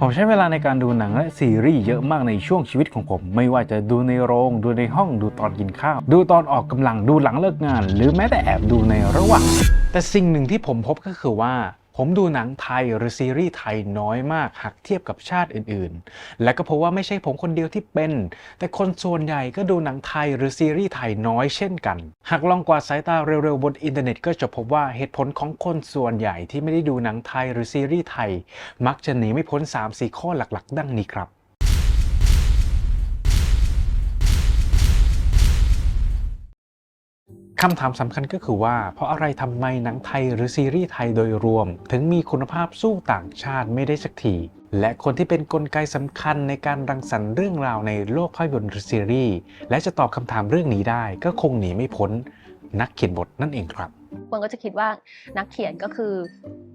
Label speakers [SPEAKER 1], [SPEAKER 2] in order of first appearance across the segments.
[SPEAKER 1] ผมใช้เวลาในการดูหนังและซีรีส์เยอะมากในช่วงชีวิตของผม ไม่ว่าจะดูในโรง ดูในห้องดูตอนกินข้าว ดูตอนออกกำลังดูหลังเลิกงาน หรือแม้แต่แอบดูในระหว่าง แต่สิ่งหนึ่งที่ผมพบก็คือว่า ผมดูหนังไทยหรือซีรีส์ไทยน้อยมากหากเทียบกับชาติอื่นๆ และก็พบว่าไม่ใช่ผมคนเดียวที่เป็น แต่คนส่วนใหญ่ก็ดูหนังไทยหรือซีรีส์ไทยน้อยเช่นกัน หากลองกวาดสายตาเร็วๆ บนอินเทอร์เน็ตก็จะพบว่าเหตุผลของคนส่วนใหญ่ที่ไม่ได้ดูหนังไทยหรือซีรีส์ไทย มักจะหนีไม่พ้น 3-4 ข้อหลักๆ ดังนี้ครับ คำถามสำคัญก็คือว่า เพราะอะไรทำไมหนังไทยหรือซีรีส์ไทยโดยรวม ถึงมีคุณภาพสู้ต่างชาติไม่ได้สักทีและคนที่เป็นนกลไกสำคัญในการรังสรรค์เรื่องราวในโลกภาพยนตร์หรือซีรีส์และจะตอบคำถามเรื่องนี้ได้ก็คงหนีไม่พ้น นักเขียนบทนั่นเองครับ
[SPEAKER 2] คนก็จะคิดว่านักเขียนก็คือ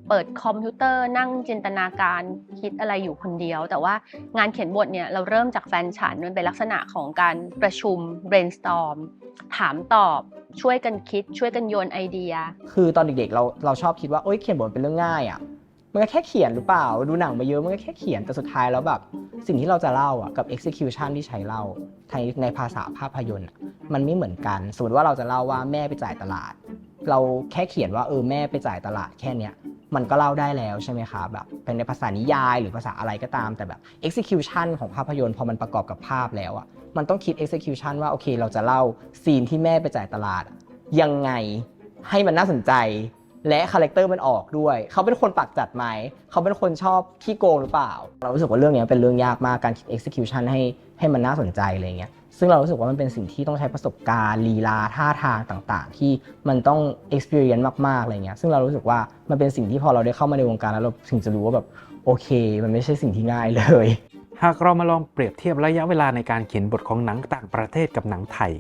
[SPEAKER 2] เปิดคอมพิวเตอร์นั่งจินตนาการคิดอะไรอยู่คนเดียว แต่ว่างานเขียนบทเนี่ยเราเริ่มจากแฟนฉันมันเป็นลักษณะของการประชุม brainstorm ถามตอบช่วยกันคิด ช่วยกันโยนไอเดีย
[SPEAKER 3] คือตอนเด็กๆเราเราชอบคิดว่าโอ๊ยเขียนบทเป็นเรื่องง่ายอะ่ะมันก็แค่เขียนหรือเปล่า ดูหนังมาเยอะมันก็แค่เขียนแต่สุดท้ายแล้วแบบสิ่งที่เราจะเล่าอะกับ execution ที่ใช้เล่าในในภาษาภาพยนตร์มันไม่เหมือนกัน สมมติว่าเราจะเล่าว่าแม่ไปจ่ายตลาด เราแค่เขียนว่าเออแม่ไปจ่ายตลาดแค่เนี้ยมันก็เล่าได้แล้วใช่ไหมคะแบบเป็นในภาษานิยายหรือภาษาอะไรก็ตามแต่แบบ execution ของภาพยนตร์พอมันประกอบกับภาพแล้วอะมันต้องคิด execution ว่าโอเค เราจะเล่าซีนที่แม่ไปจ่ายตลาด ยังไงให้มันน่าสนใจ และคาแรคเตอร์มันออกด้วย เขาเป็นคนปากจัดไหม เขาเป็นคนชอบขี้โกงหรือเปล่า เรารู้สึกว่าเรื่องนี้เป็นเรื่องยากมากการคิด execution ให้ ให้มันน่าสนใจอะไรเงี้ยซึ่งเรารู้สึกว่ามันเป็นสิ่งที่ต้องใช้ประสบการณ์ลีลาท่าทางต่าง ๆ ที่มันต้อง experience มากๆอะไรเงี้ยซึ่งเรารู้สึกว่ามันเป็นสิ่งที่พอเราได้เข้ามาในวงการแล้วเราถึงจะรู้ว่าแบบโอเค มันไม่ใช่สิ่งที่ง่ายเลย
[SPEAKER 1] หากเรามาลองเปรียบเทียบระยะเวลาในการเขียนบทของหนังต่างประเทศกับหนังไทย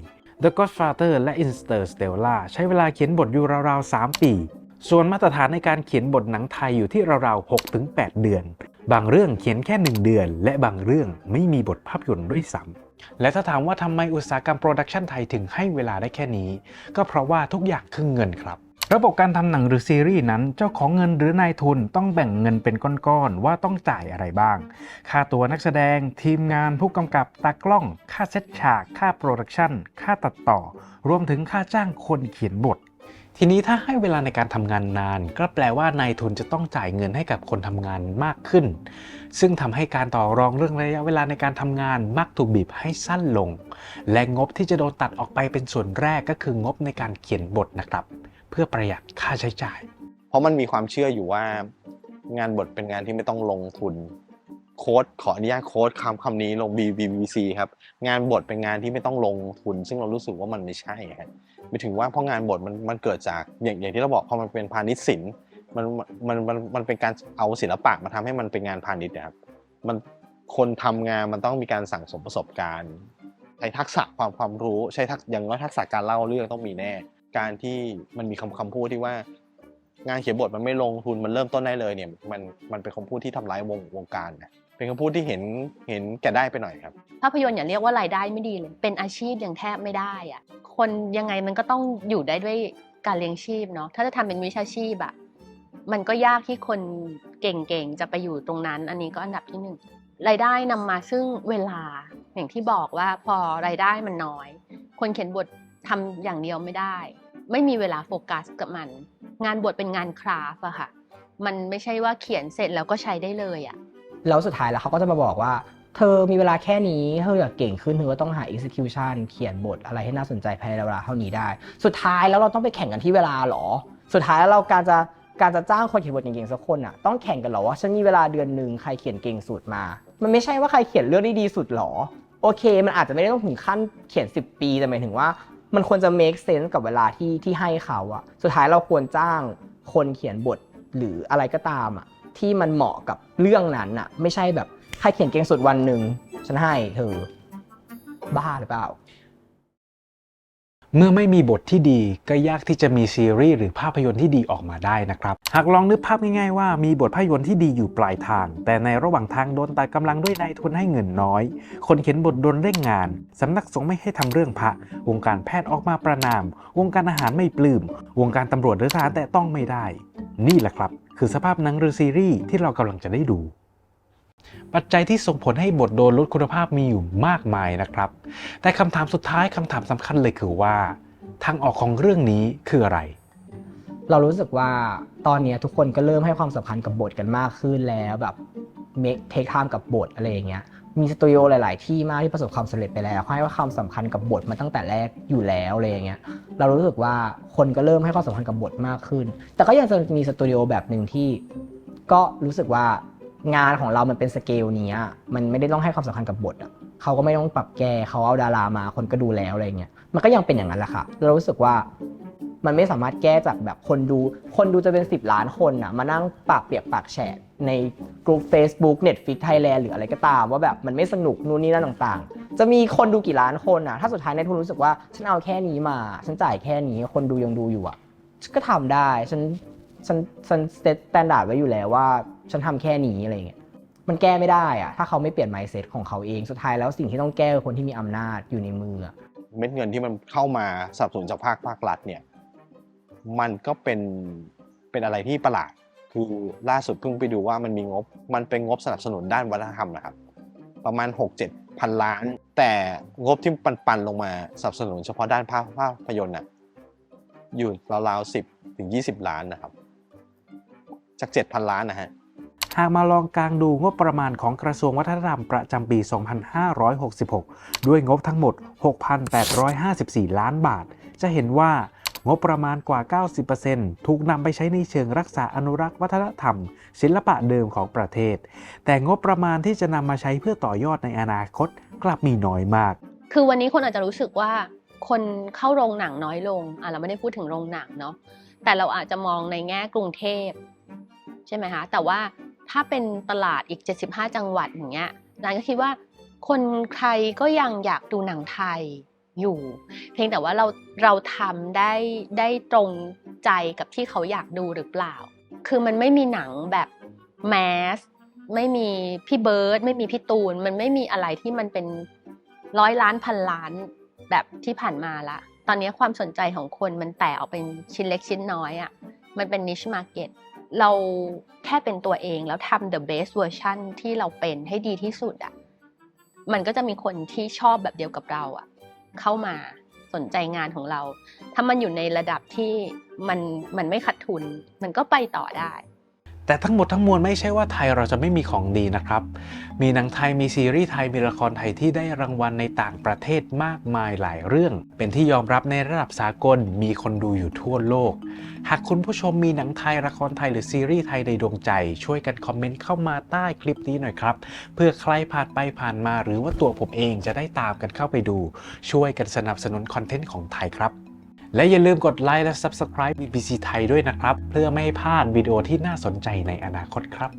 [SPEAKER 1] The Godfather และ Interstellar ใช้เวลาเขียนบทอยู่ราวๆ3ปี ส่วนมาตรฐานในการเขียนบทหนังไทยอยู่ที่ราวๆ6-8 เดือน บางเรื่องเขียนแค่ 1 เดือน และบางเรื่องไม่มีบทภาพยนตร์ด้วยซ้ำและถ้าถามว่าทำไมอุตสาหกรรมโปรดักชันไทยถึงให้เวลาได้แค่นี้ ก็เพราะว่าทุกอย่างคือเงินครับระบบการทำหนังหรือซีรีส์นั้น เจ้าของเงินหรือนายทุนต้องแบ่งเงินเป็นก้อนๆ ว่าต้องจ่ายอะไรบ้าง ค่าตัวนักแสดง ทีมงานผู้กำกับตากล้อง ค่าเซตฉาก ค่าโปรดักชันค่าตัดต่อ รวมถึงค่าจ้างคนเขียนบท ทีนี้ถ้าให้เวลาในการทำงานนาน ก็แปลว่านายทุนจะต้องจ่ายเงินให้กับคนทำงานมากขึ้น ซึ่งทำให้การต่อรองเรื่องระยะเวลาในการทำงานมักถูกบีบให้สั้นลง และงบที่จะโดนตัดออกไปเป็นส่วนแรกก็คืองบในการเขียนบทนะครับ เพื่อประหยัดค่าใช้จ่าย
[SPEAKER 4] เพราะมันมีความเชื่ออยู่ว่า งานบทเป็นงานที่ไม่ต้องลงทุนโค้ดขออนุญาตโค้ดคำคำนี้ลง BBC ครับงานบทเป็นงานที่ไม่ต้องลงทุน ซึ่งเรารู้สึกว่ามันไม่ใช่ครับ ไปถึงว่าเพราะงานบทมันมันเกิดจากอย่างอย่างที่เราบอกพอมันเป็นพาณิชย์ศิลป์มันมันมันมันเป็นการเอาศิลปะมาทำให้มันเป็นงานพาณิชย์นะครับมันคนทำงานมันต้องมีการสั่งสมประสบการณ์ใช้ทักษะความความรู้ใช้ทักอย่างน้อยทักษะการเล่าเรื่องต้องมีแน่ การที่มันมีคำคำพูดที่ว่างานเขียนบทมันไม่ลงทุนมันเริ่มต้นได้เลยเนี่ยมันมันเป็นคำพูดที่ทำร้ายวงวงการนะ เป็นคำพูดที่เห็นเห็นแก่ได้ไปหน่อยครับ
[SPEAKER 2] ภาพยนตร์อย่าเรียกว่ารายได้ไม่ดีเลย เป็นอาชีพยังแทบไม่ได้อะคนยังไงมันก็ต้องอยู่ได้ด้วยการเลี้ยงชีพเนาะถ้าจะทำเป็นวิชาชีพอะมันก็ยากที่คนเก่งๆจะไปอยู่ตรงนั้น อันนี้ก็อันดับที่หนึ่งรายได้นำมาซึ่งเวลาอย่างที่บอกว่าพอรายได้มันน้อย คนเขียนบททำอย่างเดียวไม่ได้ ไม่มีเวลาโฟกัสกับมัน งานบทเป็นงานคราฟอะค่ะ มันไม่ใช่ว่าเขียนเสร็จแล้วก็ใช้ได้เลยอะ
[SPEAKER 3] แล้วสุดท้ายแล้วเขาก็จะมาบอกว่า เธอมีเวลาแค่นี้เธออยากเก่งขึ้นเธอก็ต้องหา execution เขียนบทอะไรให้น่าสนใจภายในเวลาเท่านี้ได้ สุดท้ายแล้วเราต้องไปแข่งกันที่เวลาหรอ สุดท้ายแล้วเราการจะการจะจ้างคนเขียนบทเก่งๆสักคนอะต้องแข่งกันเหรอว่าฉันมีเวลาเดือนหนึ่งใครเขียนเก่งสุดมา มันไม่ใช่ว่าใครเขียนเรื่องได้ดีสุดหรอโอเค มันอาจจะไม่ได้ต้องถึงขั้นเขียน 10 ปีแต่หมายถึงว่า มันควรจะ make sense กับเวลาที่ที่ให้เขาอะสุดท้ายเราควรจ้างคนเขียนบทหรืออะไรก็ตามอะ ที่มันเหมาะกับเรื่องนั้นอะไม่ใช่แบบใครเขียนเก่งสุดวันหนึ่งฉันให้เธอ บ้าหรือเปล่า
[SPEAKER 1] เมื่อไม่มีบทที่ดีก็ยากที่จะมีซีรีส์หรือภาพยนตร์ที่ดีออกมาได้นะครับ หากลองนึกภาพง่ายๆว่ามีบทภาพยนตร์ที่ดีอยู่ปลายทาง แต่ในระหว่างทางโดนตัดกำลังด้วยนายทุนให้เงินน้อย คนเขียนบทโดนเร่งงานสำนักสงฆ์ไม่ให้ทำเรื่องพระ วงการแพทย์ออกมาประนาม วงการอาหารไม่ปลื้มวงการตำรวจหรือทหารแต่ต้องไม่ได้ นี่แหละครับ คือสภาพหนังหรือซีรีส์ที่เรากำลังจะได้ดู ปัจจัยที่ส่งผลให้บทโดนลดคุณภาพมีอยู่มากมายนะครับ แต่คำถามสุดท้ายคำถามสำคัญเลยคือว่า ทางออกของเรื่องนี้คืออะไร
[SPEAKER 3] เรารู้สึกว่าตอนนี้ทุกคนก็เริ่มให้ความสำคัญกับบทกันมากขึ้นแล้วแบบเมคเทคไทม์กับบทอะไรอย่างเงี้ย มีสตูดิโอหลาย ๆ ที่มากที่ประสบความสำเร็จไปแล้วเขาให้ความสำคัญกับบทมาตั้งแต่แรกอยู่แล้วอะไรอย่างเงี้ยเรารู้สึกว่าคนก็เริ่มให้ความสำคัญกับบทมากขึ้น แต่ก็ยังจะมีสตูดิโอแบบหนึ่งที่ ก็รู้สึกว่างานของเรามันเป็นสเกลนี้มันไม่ได้ต้องให้ความสำคัญกับบทอะเขาก็ไม่ต้องปรับแก้เขาเอาดารามาคนก็ดูแล้วอะไรเงี้ยมันก็ยังเป็นอย่างนั้นแหละค่ะ เรารู้สึกว่ามันไม่สามารถแก้จากแบบคนดู คนดูจะเป็น 10 ล้านคนน่ะมานั่งปากเปียกปากแฉะ ในกลุ่ม Facebook Netflix Thailand หรืออะไรก็ตาม ว่าแบบมันไม่สนุกนู่นนี่นั่นต่างๆ จะมีคนดูกี่ล้านคนน่ะ ถ้าสุดท้ายในทุนรู้สึกว่า ฉันเอาแค่นี้มา ฉันจ่ายแค่นี้คนดูยังดูอยู่อะฉันก็ทำได้ฉันฉันฉันเซตสแตนดาร์ดไว้อยู่แล้วว่า ฉันทำแค่นี้อะไรเงี้ยมันแก้ไม่ได้อะถ้าเขาไม่เปลี่ยน mindset ของเขาเองสุดท้ายแล้วสิ่งที่ต้องแก้คือคนที่มีอำนาจอยู่ในมือ
[SPEAKER 4] เม็ดเงินที่มันเข้ามาสนับสนุนจากภาคภาครัฐเนี่ยมันก็เป็นเป็นอะไรที่ประหลาด คือล่าสุดเพิ่งไปดูว่ามันมีงบ มันเป็นงบสนับสนุนด้านวัฒนธรรมนะครับ ประมาณ 6-7 พันล้าน แต่งบที่ปันปันๆลงมาสนับสนุนเฉพาะด้านภาพภาพยนตร์น่ะอยู่ราวๆ10ถึง20ล้านนะครับ จาก7,000ล้านนะฮะ
[SPEAKER 1] หากมาลองกลางดูงบประมาณของกระทรวงวัฒนธรรมประจำปี 2566 ด้วยงบทั้งหมด 6,854 ล้านบาท จะเห็นว่า งบประมาณกว่า 90%ถูกนำไปใช้ในเชิงรักษาอนุรักษ์วัฒนธรรม ศิลปะเดิมของประเทศ แต่งบประมาณที่จะนำมาใช้เพื่อต่อยอดในอนาคตกลับมีน้อยมาก
[SPEAKER 2] คือวันนี้คนอาจจะรู้สึกว่าคนเข้าโรงหนังน้อยลงอะเราไม่ได้พูดถึงโรงหนังเนาะแต่เราอาจจะมองในแง่กรุงเทพใช่ไหมคะแต่ว่าถ้าเป็นตลาดอีก 75 จังหวัดอย่างเงี้ยนานก็คิดว่า คนไทยก็ยังอยากดูหนังไทย อยู่ เพียงแต่ว่าเราเราทำได้ได้ตรงใจกับที่เขาอยากดูหรือเปล่า คือมันไม่มีหนังแบบแมสไม่มีพี่เบิร์ดไม่มีพี่ตูน มันไม่มีอะไรที่มันเป็นร้อยล้านพันล้านแบบที่ผ่านมาละ ตอนนี้ความสนใจของคนมันแตกออกเป็นชิ้นเล็กชิ้นน้อยอะ่ะมันเป็น niche market เราแค่เป็นตัวเองแล้วทำ the best version ที่เราเป็นให้ดีที่สุดอะ่ะมันก็จะมีคนที่ชอบแบบเดียวกับเราอะ่ะ เข้ามาสนใจงานของเรา ถ้ามันอยู่ในระดับที่มันมันไม่ขัดทุน มันก็ไปต่อได้
[SPEAKER 1] แต่ทั้งหมดทั้งมวลไม่ใช่ว่าไทยเราจะไม่มีของดีนะครับ มีหนังไทยมีซีรีส์ไทยมีละครไทยที่ได้รางวัลในต่างประเทศมากมายหลายเรื่อง เป็นที่ยอมรับในระดับสากลมีคนดูอยู่ทั่วโลก หากคุณผู้ชมมีหนังไทยละครไทยหรือซีรีส์ไทยในดวงใจ ช่วยกันคอมเมนต์เข้ามาใต้คลิปนี้หน่อยครับ เพื่อใครผ่านไปผ่านมา หรือว่าตัวผมเองจะได้ตามกันเข้าไปดู ช่วยกันสนับสนุนคอนเทนต์ของไทยครับ และอย่าลืมกดไลค์และ Subscribe BBC ไทยด้วยนะครับ เพื่อไม่ให้พลาดวิดีโอที่น่าสนใจในอนาคตครับ